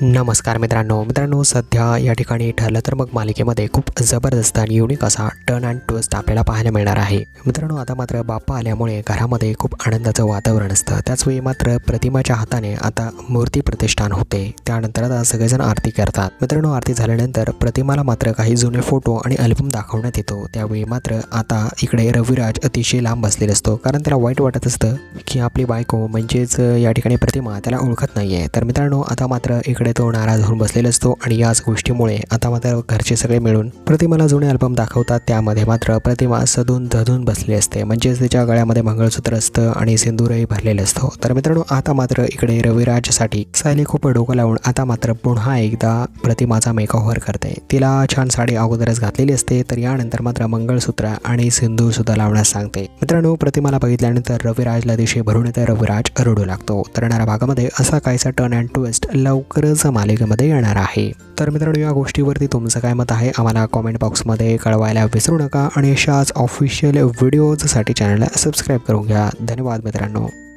नमस्कार मित्रांनो. मित्रांनो सध्या या ठिकाणी ठरलं तर मग मालिकेमध्ये खूप जबरदस्त आणि युनिक असा टर्न अँड ट्विस्ट आपल्याला पाहायला मिळणार आहे. मित्रांनो आता मात्र बाप्पा आल्यामुळे घरामध्ये खूप आनंदाचं वातावरण असतं. त्याचवेळी मात्र प्रतिमाच्या हाताने आता मूर्ती प्रतिष्ठान होते. त्यानंतर आता सगळेजण आरती करतात. मित्रांनो आरती झाल्यानंतर प्रतिमाला मात्र काही जुने फोटो आणि अल्बम दाखवण्यात येतो. त्यावेळी मात्र आता इकडे रविराज अतिशय लांब बसलेला असतो. कारण त्याला वाईट वाटत असतं की आपली बायको म्हणजेच या ठिकाणी प्रतिमा त्याला ओळखत नाहीये. तर मित्रांनो आता मात्र इकडे तो नाराज होऊन बसलेला असतो आणि याच गोष्टीमुळे आता मात्र घरचे सगळे मिळून प्रतिमाला जुने अल्बम दाखवतात. त्यामध्ये मात्र प्रतिमा सधून धधून बसली असते. म्हणजेच तिच्या गळ्यामध्ये मंगळसूत्र असतं आणि सिंदूरही भरलेलं असतो. तर मित्रांनो आता मात्र इकडे रविराजसाठी सायली खूप डोकं लावून आता मात्र पुन्हा एकदा प्रतिमाचा मेकओव्हर करते. तिला छान साडी अगोदरच घातलेली असते तर यानंतर मात्र मंगळसूत्र आणि सिंदूर सुद्धा लावण्यास सांगते. मित्रांनो प्रतिमाला बघितल्यानंतर रविराजला दिवशी भरून येते. रविराज रडू लागतो. तर येणाऱ्या भागामध्ये असा काहीसा टर्न अँड ट्विस्ट लवकरच मालिकेमध्ये येणार आहे. तर मित्रांनो या गोष्टीवरती तुमचं काय मत आहे आम्हाला कॉमेंट बॉक्समध्ये कळवायला विसरू नका. आणि अशाच ऑफिशियल व्हिडिओजसाठी चॅनलला सबस्क्राईब करून घ्या. धन्यवाद मित्रांनो.